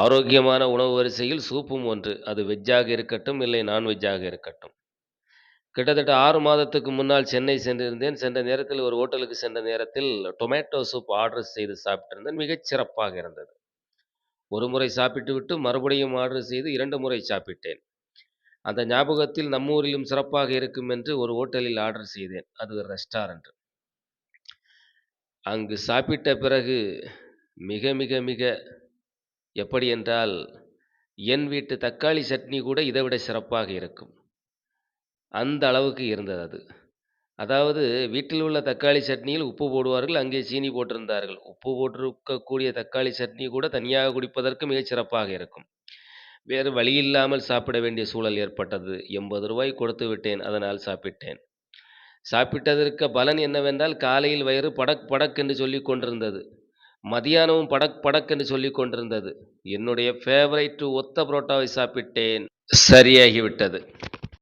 ஆரோக்கியமான உணவு வரிசையில் சூப்பும் ஒன்று. அது வெஜ்ஜாக இருக்கட்டும், இல்லை நான்வெஜ்ஜாக இருக்கட்டும். கிட்டத்தட்ட ஆறு மாதத்துக்கு முன்னால் சென்னை சென்றிருந்தேன். சென்ற நேரத்தில் ஒரு ஹோட்டலுக்கு சென்ற நேரத்தில் டொமேட்டோ சூப் ஆர்டர் செய்து சாப்பிட்டிருந்தேன். மிகச் சிறப்பாக இருந்தது. ஒரு முறை சாப்பிட்டுவிட்டு மறுபடியும் ஆர்டர் செய்து இரண்டு முறை சாப்பிட்டேன். அந்த ஞாபகத்தில் நம்ம ஊரிலும் சிறப்பாக இருக்கும் என்று ஒரு ஹோட்டலில் ஆர்டர் செய்தேன். அது ஒரு ரெஸ்டாரண்ட். அங்கு சாப்பிட்ட பிறகு மிக மிக மிக எப்படி என்றால், என் வீட்டு தக்காளி சட்னி கூட இதை விட சிறப்பாக இருக்கும். அந்த அளவுக்கு இருந்தது அது. அதாவது வீட்டில் உள்ள தக்காளி சட்னியில் உப்பு போடுவார்கள். அங்கே சீனி போட்டிருந்தார்கள். உப்பு போட்டிருக்கக்கூடிய தக்காளி சட்னி கூட தனியாக குடிப்பதற்கு மிகச் சிறப்பாக இருக்கும். வேறு வழி இல்லாமல் சாப்பிட வேண்டிய சூழல் ஏற்பட்டது. எண்பது ரூபாய் கொடுத்து விட்டேன். அதனால் சாப்பிட்டேன். சாப்பிட்டதற்கு பலன் என்னவென்றால், காலையில் வயிறு படக் படக் என்று சொல்லி கொண்டிருந்தது. மதியானமும் படக் படக்கென்று சொல்லி சொல்லிக் கொண்டிருந்தது. என்னுடைய ஃபேவரைட் ஒத்த புரோட்டாவை சாப்பிட்டேன். சரியாகிவிட்டது.